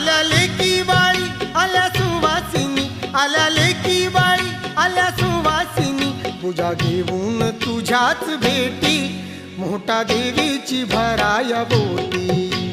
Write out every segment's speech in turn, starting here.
आल्या लेकी बाळी आल्या सुवासिनी आल्या लेकी बाळी आल्या सुवासिनी. पूजा घेऊन तुझ्याच भेटी मोठा देवीची भराया बोटी.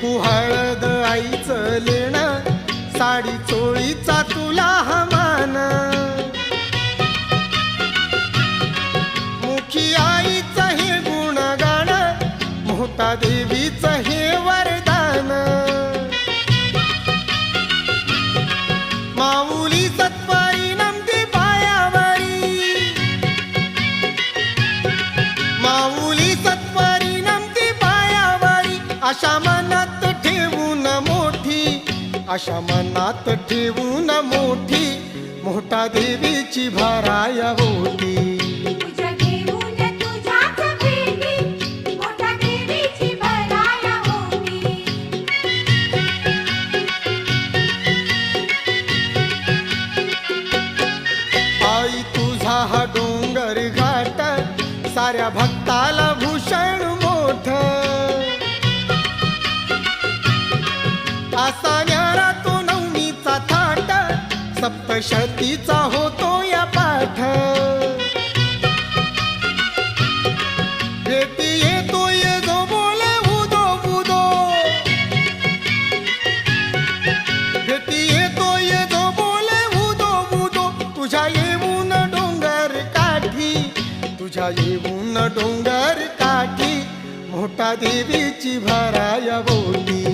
कुंकू हळद आईचं लेणं साडी चोळीचा तुला हमान. मुखी आईचं हे गुणगाण मोठा देवीचं हे अशा मनात ठेवून मोठी अशा मनात ठेवून मोठी मोठा देवीची भराया होती. आई तुझा हा डोंगर घाट साऱ्या भक्ताला भूषण असा न्यारा तो नवमीचा थाट सप्तशतीचा होतो या पाठ. भेटी भेटी तुझ्या येऊन डोंगर काठी तुझ्या डोंगर काठी मोठा देवीची भराया बोली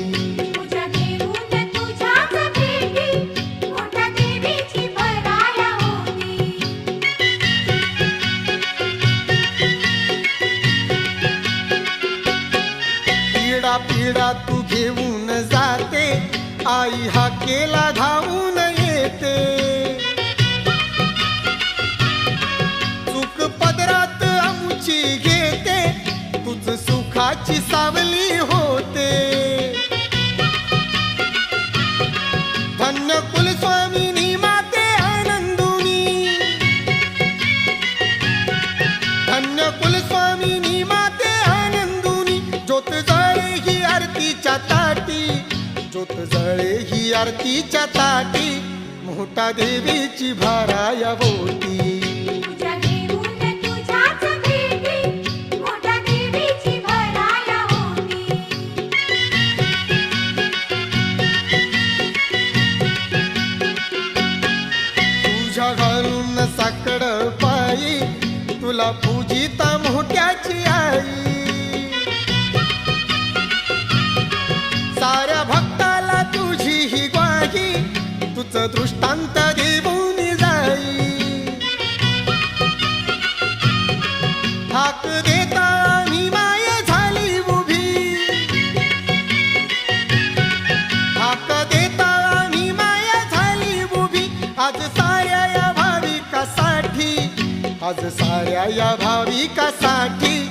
विडा तू घेऊन जाते. आई हा केला धावून येते. सुख पदरात आमची घेते. तुझ सुखाची सावली होते. धन्य कुलस्वामिनी माते आनंदुनी. धन्य कुलस्वामी ही आरतीच्या ताटी मोठा देवीची भराया बोटी मोठ्या तुझ्या घालून साकड पायी तुला पूजिता मोठ्याची तुझं दृष्टांत देऊन जाई. हाक देता मी माय झाली उभी. हाक देता मी माया झाली उभी. आज साऱ्या या भाविकासाठी आज साऱ्या या भाविकासाठी.